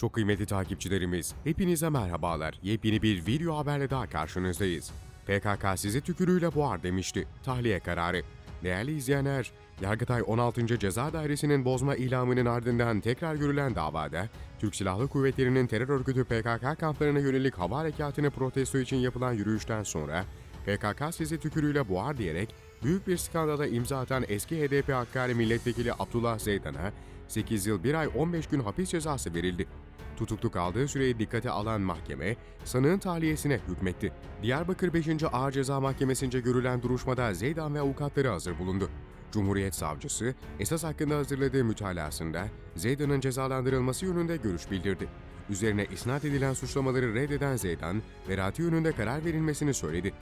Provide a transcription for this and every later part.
Çok kıymetli takipçilerimiz, hepinize merhabalar. Yepyeni bir video haberle daha karşınızdayız. PKK sizi tükürüğüyle boğar demişti. Tahliye kararı. Değerli izleyenler, Yargıtay 16. Ceza Dairesi'nin bozma ilamının ardından tekrar görülen davada, Türk Silahlı Kuvvetleri'nin terör örgütü PKK kamplarına yönelik hava harekatını protesto için yapılan yürüyüşten sonra, PKK sizi tükürüğüyle boğar diyerek büyük bir skandala imza atan eski HDP Hakkari Milletvekili Abdullah Zeydan'a 8 yıl 1 ay 15 gün hapis cezası verildi. Tutuklu kaldığı süreyi dikkate alan mahkeme, sanığın tahliyesine hükmetti. Diyarbakır 5. Ağır Ceza Mahkemesi'nce görülen duruşmada Zeydan ve avukatları hazır bulundu. Cumhuriyet Savcısı, esas hakkında hazırladığı mütalasında Zeydan'ın cezalandırılması yönünde görüş bildirdi. Üzerine isnat edilen suçlamaları reddeden Zeydan, verati yönünde karar verilmesini söyledi.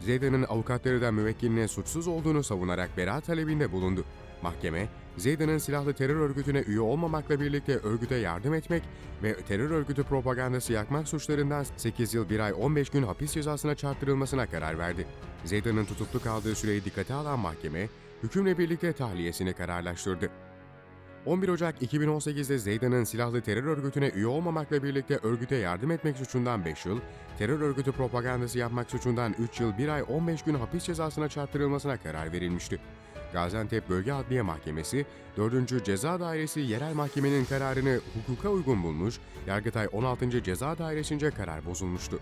Zeydan'ın avukatları da müvekkilinin suçsuz olduğunu savunarak beraat talebinde bulundu. Mahkeme, Zeydan'ın silahlı terör örgütüne üye olmamakla birlikte örgüte yardım etmek ve terör örgütü propagandası yakmak suçlarından 8 yıl 1 ay 15 gün hapis cezasına çarptırılmasına karar verdi. Zeydan'ın tutuklu kaldığı süreyi dikkate alan mahkeme, hükümle birlikte tahliyesini kararlaştırdı. 11 Ocak 2018'de Zeydan'ın silahlı terör örgütüne üye olmamakla birlikte örgüte yardım etmek suçundan 5 yıl, terör örgütü propagandası yapmak suçundan 3 yıl 1 ay 15 gün hapis cezasına çarptırılmasına karar verilmişti. Gaziantep Bölge Adliye Mahkemesi, 4. Ceza Dairesi Yerel Mahkemenin kararını hukuka uygun bulmuş, Yargıtay 16. Ceza Dairesi'nce karar bozulmuştu.